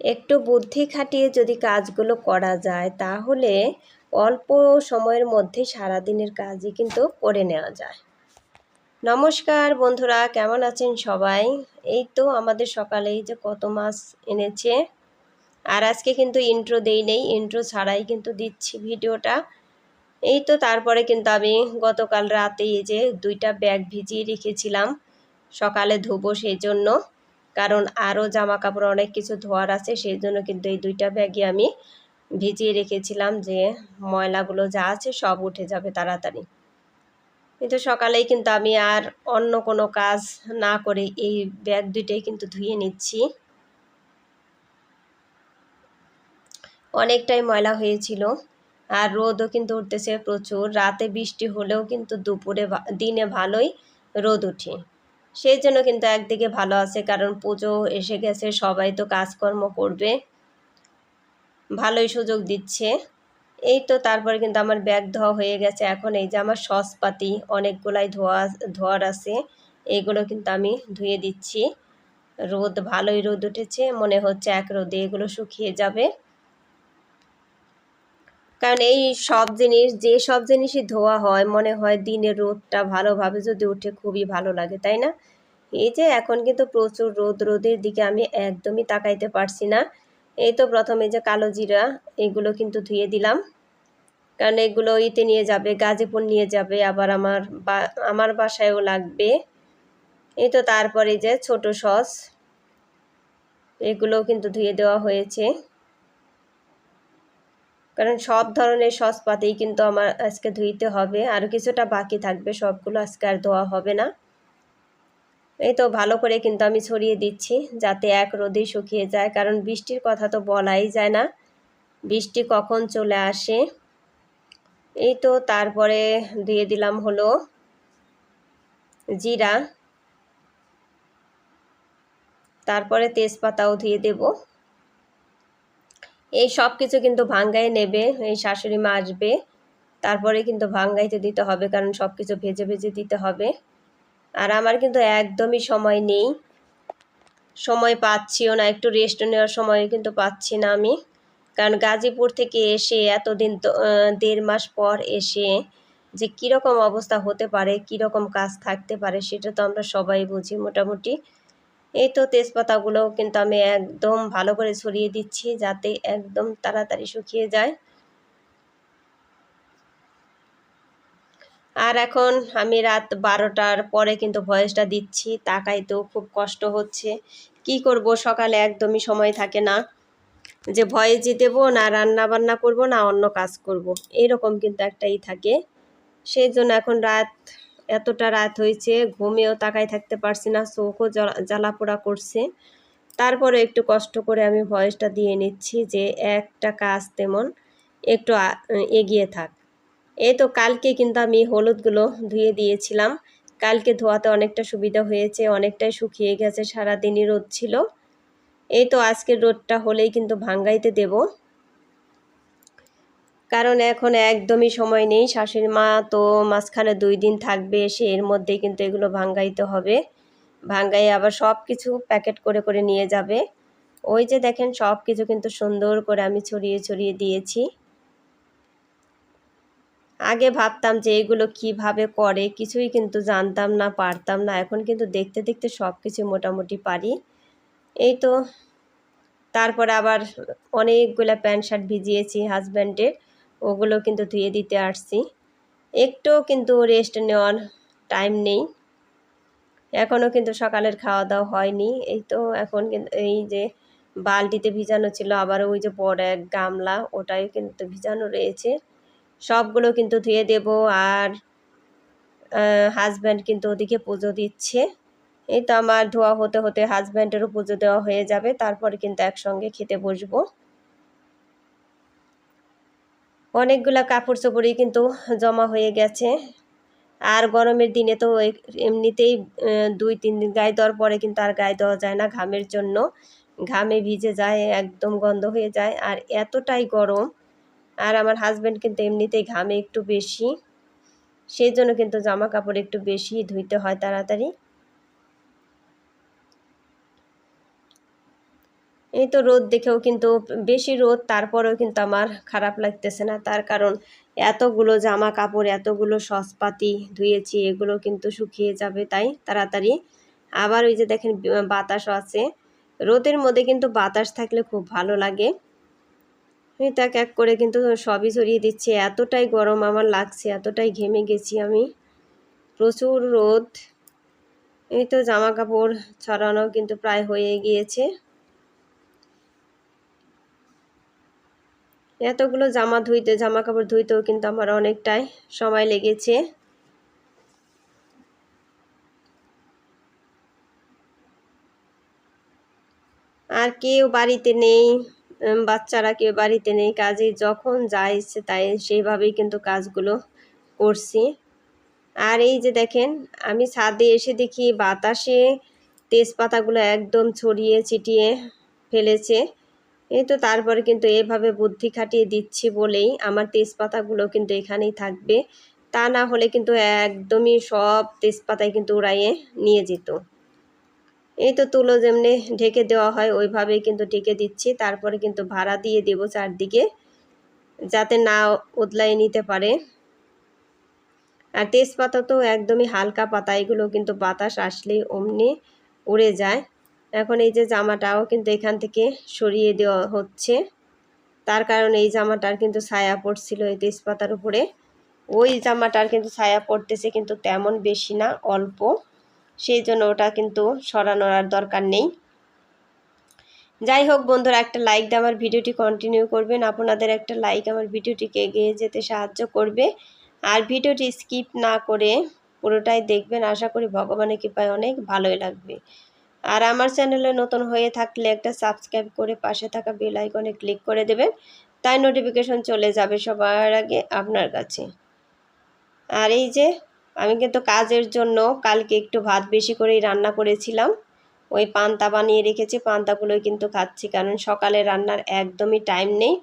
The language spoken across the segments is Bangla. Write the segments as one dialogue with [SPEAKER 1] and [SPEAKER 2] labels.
[SPEAKER 1] একটু বুদ্ধি খাটিয়ে যদি কাজগুলো করা যায়, তাহলে অল্প সময়ের মধ্যে সারাদিনের কাজই কিন্তু করে নেওয়া যায়। নমস্কার বন্ধুরা, কেমন আছেন সবাই? এই তো আমাদের সকালেই যে কত মাছ এনেছে, আর আজকে কিন্তু ইন্ট্রো দেই নেই ইন্ট্রো ছাড়াই কিন্তু দিচ্ছি ভিডিওটা। এই তো তারপরে কিন্তু আমি গতকাল রাতে এই যে দুইটা ব্যাগ ভিজিয়ে রেখেছিলাম, সকালে ধোবো সেই জন্য। কারণ আরও জামা কাপড় অনেক কিছু ধোয়ার আছে, সেই জন্য কিন্তু এই দুইটা ব্যাগে আমি ভিজিয়ে রেখেছিলাম যে ময়লাগুলো যা আছে সব উঠে যাবে তাড়াতাড়ি। কিন্তু সকালেই কিন্তু আমি আর অন্য কোনো কাজ না করে এই ব্যাগ দুইটাই কিন্তু ধুয়ে নিচ্ছি। অনেকটাই ময়লা হয়েছিল আর রোদও কিন্তু উঠতেছে প্রচুর। রাতে বৃষ্টি হলেও কিন্তু দুপুরে দিনে ভালোই রোদ উঠে। সেই জন্য কিন্তু একদিকে ভালো আছে, কারণ পুজো এসে গেছে, সবাই তো কাজকর্ম করবে। ভালোই সুযোগ দিচ্ছে। এই তো তারপরে কিন্তু আমার ব্যাগ ধোয়া হয়ে গেছে। এখন এই যে আমার সসপাতি, অনেকগুলাই ধোয়া, ধোয়ার আছে এইগুলো কিন্তু আমি ধুয়ে দিচ্ছি। রোদ, ভালোই রোদ উঠেছে, মনে হচ্ছে এক রোদে এগুলো শুকিয়ে যাবে। কারণ এই সব জিনিস, যে সব জিনিসই ধোয়া হয়, মনে হয় দিনের রোদটা ভালোভাবে যদি উঠে খুবই ভালো লাগে, তাই না? এই যে এখন কিন্তু প্রচুর রোদ, রোদের দিকে আমি একদমই তাকাইতে পারছি না। এই তো প্রথমে যে কালো জিরা, এগুলো কিন্তু ধুয়ে দিলাম। কারণ এগুলো ইতে নিয়ে যাবে গাজীপুর নিয়ে যাবে, আবার আমার বা, আমার বাসায়ও লাগবে। এই তো তারপরে যে ছোট সস, এগুলোও কিন্তু ধুয়ে দেওয়া হয়েছে। কারণ সব ধরনের সস পাতেই কিন্তু আমার আজকে ধুইতে হবে। আর কিছুটা বাকি থাকবে, সবগুলো আজকে আর ধোয়া হবে না। এই তো ভালো করে কিন্তু আমি ছড়িয়ে দিচ্ছি যাতে এক রোদেই শুকিয়ে যায়। কারণ বৃষ্টির কথা তো বলাই যায় না। বৃষ্টি কখন চলে আসে? এই তো তারপরে দিয়ে দিলাম হলো জিরা। তারপরে তেজপাতাও দিয়ে দেব। এই সব কিছু কিন্তু ভাঙ্গায় নেবে, এই শাশুড়ি মা আসবে। তারপরে কিন্তু ভাঙ্গাইতে দিতে হবে, কারণ সব কিছু ভেজে ভেজে দিতে হবে। আর আমার কিন্তু একদমই সময় নেই। সময় পাচ্ছিও না, একটু রেস্ট নেওয়ার সময় কিন্তু পাচ্ছি না আমি। কারণ গাজীপুর থেকে এসে এতদিন দেড় মাস পর এসে যে কীরকম অবস্থা হতে পারে, কীরকম কাজ থাকতে পারে, সেটা তো আমরা সবাই বুঝি মোটামুটি। এই তো তেজপাতাগুলোও কিন্তু আমি একদম ভালো করে ছড়িয়ে দিচ্ছি যাতে একদম তাড়াতাড়ি শুকিয়ে যায়। আর এখন আমি রাত বারোটার পরে কিন্তু ভয়েসটা দিচ্ছি, তাকাইতেও খুব কষ্ট হচ্ছে। কি করব, সকালে একদমই সময় থাকে না। যে ভয়েস দেবো না রান্না বান্না করব না অন্য কাজ করব। এরকম কিন্তু একটাই থাকে। সেই জন্য এখন রাত এতটা রাত হয়েছে, ঘুমেও তাকাই থাকতে পারছি না, চোখও জ্বালাপোড়া করছে। তারপরে একটু কষ্ট করে আমি ভয়েসটা দিয়ে নিচ্ছি যে, একটা কাজ তেমন একটু এগিয়ে থাক। এই তো কালকে কিন্তু আমি হলুদগুলো ধুয়ে দিয়েছিলাম। কালকে ধোয়াতে অনেকটা সুবিধা হয়েছে, অনেকটাই শুকিয়ে গেছে, সারাদিনই রোদ ছিল। এই তো আজকের রোদটা হলেই কিন্তু ভাঙ্গাইতে দেব। কারণ এখন একদমই সময় নেই, শাশুড়ি মা তো মাঝখানে দুই দিন থাকবে সে এর মধ্যেই কিন্তু এগুলো ভাঙ্গাইতে হবে। ভাঙ্গাই আবার সব কিছু প্যাকেট করে করে নিয়ে যাবে। ওই যে দেখেন সব কিছু কিন্তু সুন্দর করে আমি ছড়িয়ে ছড়িয়ে দিয়েছি। আগে ভাবতাম যে এগুলো কীভাবে করে, কিছুই কিন্তু জানতাম না, পারতাম না। এখন কিন্তু দেখতে দেখতে সব কিছু মোটামুটি পারি। এই তো, তারপরে আবার অনেকগুলো প্যান্ট শার্ট ভিজিয়েছি হাজব্যান্ডের ওগুলো কিন্তু ধুয়ে দিতে আসছি। একটু কিন্তু রেস্ট নেওয়ার টাইম নেই। এখনও কিন্তু সকালের খাওয়া দাওয়া হয়নি। এই তো এখন কিন্তু এই যে বালতিতে ভিজানো ছিল, আবার ওই যে বড় এক গামলা ওটাই কিন্তু ভিজানো রয়েছে। সবগুলো কিন্তু ধুয়ে দেব আর হাজব্যান্ড কিন্তু ওদিকে পুজো দিচ্ছে। এই তো আমার ধোয়া হতে হতে হাজব্যান্ডেরও পুজো দেওয়া হয়ে যাবে, তারপরে কিন্তু একসঙ্গে খেতে বসবো। অনেকগুলা কাপড় চোপড়ই কিন্তু জমা হয়ে গেছে। আর গরমের দিনে তো এমনিতেই দুই, তিন দিন গায়ে দেওয়ার পরে কিন্তু আর গায়ে দেওয়া যায় না ঘামের জন্য। ঘামে ভিজে যায়, একদম গন্ধ হয়ে যায়। আর এতটাই গরম। আর আমার হাজব্যান্ড কিন্তু এমনিতেই ঘামে একটু বেশি। সেই জন্য কিন্তু জামা কাপড় একটু বেশি ধুইতে হয় তাড়াতাড়ি। এই তো রোদ দেখেও কিন্তু বেশি রোদ, তারপরেও কিন্তু আমার খারাপ লাগতেছে না। তার কারণ এতগুলো জামা কাপড় এতগুলো সসপাতি ধুয়েছি, এগুলো কিন্তু শুকিয়ে যাবে তাই তাড়াতাড়ি। আবার ওই যে দেখেন বাতাসও আছে। রোদের মধ্যে কিন্তু বাতাস থাকলে খুব ভালো লাগে। তাক এক করে কিন্তু সবই ছড়িয়ে দিচ্ছে। এতটাই গরম আমার লাগছে, এতটাই ঘেমে গেছি আমি। প্রচুর রোদ। এই তো জামা কাপড় ছড়ানো কিন্তু প্রায় হয়ে গিয়েছে। এতগুলো জামা ধুইতে জামা কাপড় ধুইতেও কিন্তু আমার অনেকটাই সময় লেগেছে। আর কেউ বাড়িতে নেই বাচ্চারা কেউ বাড়িতে নেই, কাজে যখন যা ইচ্ছে তাই সেইভাবেই কিন্তু কাজগুলো করছি। আর এই যে দেখেন, আমি ছাদে এসে দেখি বাতাসে তেজপাতাগুলো একদম ছড়িয়ে ছিটিয়ে ফেলেছে। এই তো তারপরে কিন্তু এভাবে বুদ্ধি খাটিয়ে দিচ্ছি বলেই আমার তেজপাতাগুলো কিন্তু এখানেই থাকবে। তা না হলে কিন্তু একদমই সব তেজপাতায় কিন্তু উড়াইয়ে নিয়ে যেত। এই তো তুলো যেমনি ঢেকে দেওয়া হয়, ওইভাবেই কিন্তু ঢেকে দিচ্ছি। তারপরে কিন্তু ভাড়া দিয়ে দেবো চারদিকে যাতে না উদলাই নিতে পারে। আর তেজপাতা তো একদমই হালকা পাতা, এগুলো কিন্তু বাতাস আসলেই অমনি উড়ে যায়। এখন এই যে জামাটাও কিন্তু এখান থেকে সরিয়ে দেওয়া হচ্ছে। তার কারণে এই জামাটার কিন্তু ছায়া পড়ছিল এই তেজপাতার উপরে। ওই জামাটার কিন্তু ছায়া পড়তেছে কিন্তু তেমন বেশি না, অল্প। সেই জন্য ওটা কিন্তু সরানোর আর দরকার নেই। যাই হোক বন্ধুরা, একটা লাইক দিয়ে আমার ভিডিওটি কন্টিনিউ করবেন। আপনাদের একটা লাইক আমার ভিডিওটিকে এগিয়ে যেতে সাহায্য করবে। আর ভিডিওটি স্কিপ না করে পুরোটাই দেখবেন। আশা করি ভগবানের কৃপায় অনেক ভালোই লাগবে। আর আমার চ্যানেলে নতুন হয়ে থাকলে একটা সাবস্ক্রাইব করে পাশে থাকা বেল আইকনে ক্লিক করে দেবেন। তাই নোটিফিকেশন চলে যাবে সবার আগে আপনার কাছে। আর এই যে, আমি কিন্তু কাজের জন্য কালকে একটু ভাত বেশি করেই রান্না করেছিলাম। ওই পান্তা বানিয়ে রেখেছি, পান্তাগুলোই কিন্তু খাচ্ছি কারণ সকালে রান্নার একদমই টাইম নেই।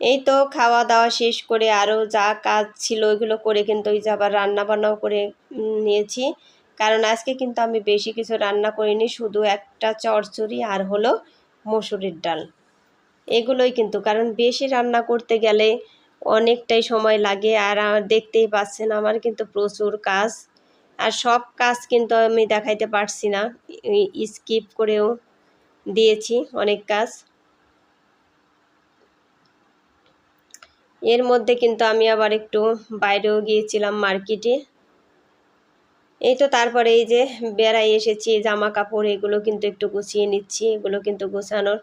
[SPEAKER 1] এই তো খাওয়া দাওয়া শেষ করে আরও যা কাজ ছিল ওইগুলো করে কিন্তু ওই যে আবার রান্না বান্নাও করে নিয়েছি। কারণ আজকে কিন্তু আমি বেশি কিছু রান্না করিনি, শুধু একটা চড়চড়ি আর হলো মসুরির ডাল। এগুলোই কিন্তু, কারণ বেশি রান্না করতে গেলে অনেকটাই সময় লাগে আর দেখতেই পাচ্ছেন আমার কিন্তু প্রচুর কাজ। আর সব কাজ কিন্তু আমি দেখাইতে পারছি না স্কিপ করেও দিয়েছি অনেক কাজ। এর মধ্যে কিন্তু আমি আবার একটু বাইরেও গিয়েছিলাম মার্কেটে। এই তো তারপরে এই যে বেড়াই এসেছি জামা কাপড় এগুলো কিন্তু একটু গুছিয়ে নিচ্ছি, এগুলো কিন্তু গোছানোর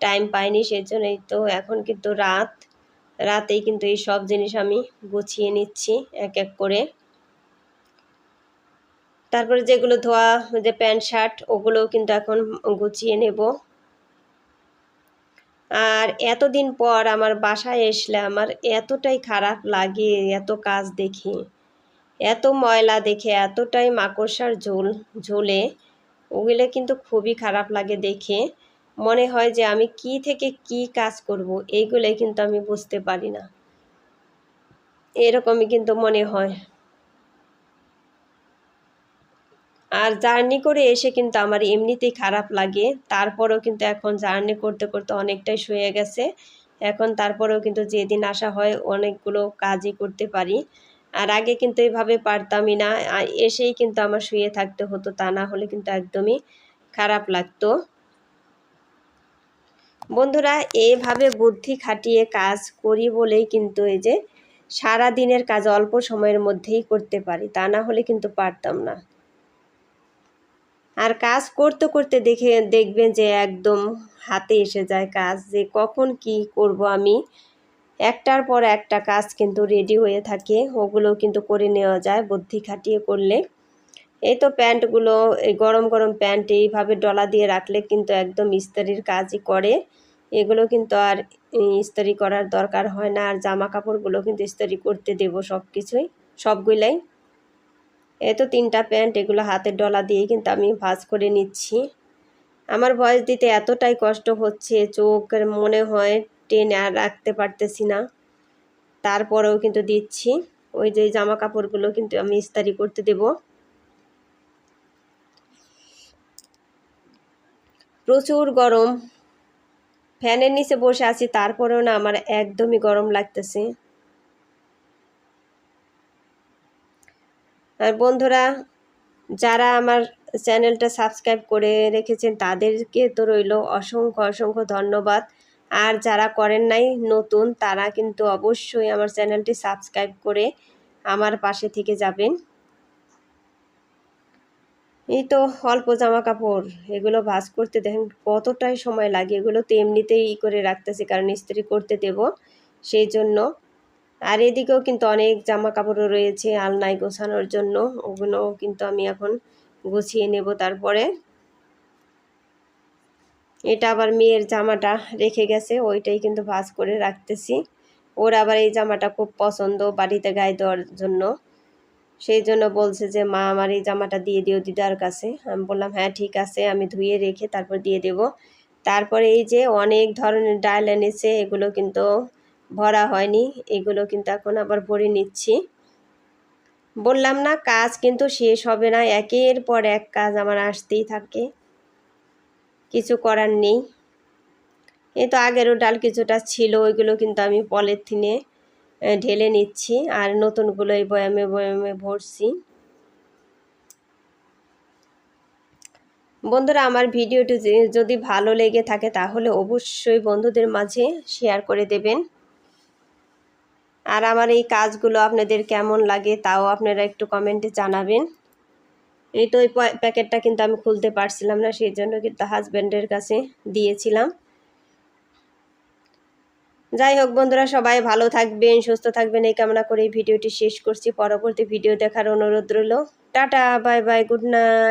[SPEAKER 1] টাইম পাইনি সেজন্যই তো এখন কিন্তু রাত। রাতেই কিন্তু এই সব জিনিস আমি গুছিয়ে নিচ্ছি এক এক করে। তারপরে যেগুলো ধোয়া, যে প্যান্ট, শার্ট, ওগুলোও কিন্তু এখন গুছিয়ে নেব। আর এতদিন পর আমার বাসায় এসলে আমার এতটাই খারাপ লাগে এত কাজ দেখে। এত ময়লা দেখে, এতটাই মাকড়সার ঝোল, ঝোলে। ওগুলো কিন্তু খুবই খারাপ লাগে দেখে। মনে হয় যে আমি কি থেকে কি কাজ করব, এইগুলো কিন্তু আমি বুঝতে পারি না। এরকমই কিন্তু মনে হয়। আর জার্নি করে এসে কিন্তু আমার এমনিতেই খারাপ লাগে। তারপরেও কিন্তু এখন জার্নি করতে করতে অনেকটাই শুয়ে গেছে। এখন তারপরেও কিন্তু যেদিন আসা হয়, অনেকগুলো কাজই করতে পারি। আর আগে কিন্তু এইভাবে পারতামই না। এসেই কিন্তু আমার শুয়ে থাকতে হতো, তা না হলে কিন্তু একদমই খারাপ লাগতো। বন্ধুরা এইভাবে বুদ্ধি খাটিয়ে কাজ করি বলেই কিন্তু এই যে সারা দিনের কাজ অল্প সময়ের মধ্যেই করতে পারি, তা না হলে কিন্তু পারতাম না। আর কাজ করতে করতে দেখে, দেখবেন যে একদম হাতে এসে যায় কাজ, যে কখন কি করব আমি একটার পর একটা কাজ কিন্তু রেডি হয়ে থাকে, ওগুলো কিন্তু করে নেওয়া যায় বুদ্ধি খাটিয়ে করলে। এই তো প্যান্টগুলো, এই গরম গরম প্যান্ট এইভাবে ডলা দিয়ে রাখলে কিন্তু একদম ইস্তারির কাজই করে। এগুলো কিন্তু আর ইস্তারি করার দরকার হয় না, আর জামা কাপড়গুলো কিন্তু ইস্তারি করতে দেবো সব কিছুই সবগুলাই। এই তো তিনটা প্যান্ট এগুলো হাতের ডলা দিয়ে কিন্তু আমি ভাজ করে নিচ্ছি। আমার ভয়েস দিতে এতটাই কষ্ট হচ্ছে, চোখ, মনে হয় টেনে আর রাখতে পারতেছি না। তারপরেও কিন্তু দিচ্ছি। ওই যে জামা কাপড়গুলো কিন্তু আমি ইস্তারি করতে দেব। প্রচুর গরম। ফ্যানের নিচে বসে আছি, তারপরেও না আমার একদমই গরম লাগতেছে। আর বন্ধুরা, যারা আমার চ্যানেলটা সাবস্ক্রাইব করে রেখেছেন, তাদেরকে তো রইল অসংখ্য অসংখ্য ধন্যবাদ। আর যারা করেন নাই নতুন, তারা কিন্তু অবশ্যই আমার চ্যানেলটি সাবস্ক্রাইব করে আমার পাশে থেকে যাবেন। এই তো অল্প জামা কাপড় এগুলো ভাজ করতে দেখেন কতটাই সময় লাগে, এগুলো তো এমনিতেই ই করে রাখতেছি, কারণ ইস্ত্রি করতে দেব সেই জন্য। আর এদিকেও কিন্তু অনেক জামা কাপড়ও রয়েছে, আলনায় গোছানোর জন্য ওগুলো কিন্তু আমি এখন গুছিয়ে নেব তারপরে। এটা আবার মেয়ের জামাটা রেখে গেছে, ওইটাই কিন্তু ভাজ করে রাখতেছি। ওর আবার এই জামাটা খুব পছন্দ বাড়িতে গায়ে দেওয়ার জন্য। সেই জন্য বলছে যে, মা, আমার এই জামাটা দিয়ে দিও দিদার কাছে। আমি বললাম হ্যাঁ ঠিক আছে। আমি ধুয়ে রেখে তারপর দিয়ে দেব। তারপরে এই যে অনেক ধরনের ডাল এনেছে, এগুলো কিন্তু ভরা হয়নি। এগুলো কিন্তু এখন আবার ভরে নিচ্ছি। বললাম না, কাজ কিন্তু শেষ হবে না। একের পর এক কাজ আমার আসতেই থাকে। কিছু করার নেই। এই তো আগেরও ডাল কিছুটা ছিল, ওইগুলো কিন্তু আমি পলিথিনে ঢেলে নিচ্ছি আর নতুনগুলো এই বয়ামে বয়ামে ভরছি। বন্ধুরা, আমার ভিডিওটি যদি ভালো লেগে থাকে তাহলে অবশ্যই বন্ধুদের মাঝে শেয়ার করে দেবেন। আর আমার এই কাজগুলো আপনাদের কেমন লাগে তাও আপনারা একটু কমেন্টে জানাবেন। এই তো ওই প্যাকেটটা কিন্তু আমি খুলতে পারছিলাম না, সেই জন্য কিন্তু হাজব্যান্ডের কাছে দিয়েছিলাম। যাই হোক বন্ধুরা, সবাই ভালো থাকবেন, সুস্থ থাকবেন। এই কামনা করে ভিডিওটি শেষ করছি। পরবর্তী ভিডিও দেখার অনুরোধ রইল। Tata, bye bye, good night.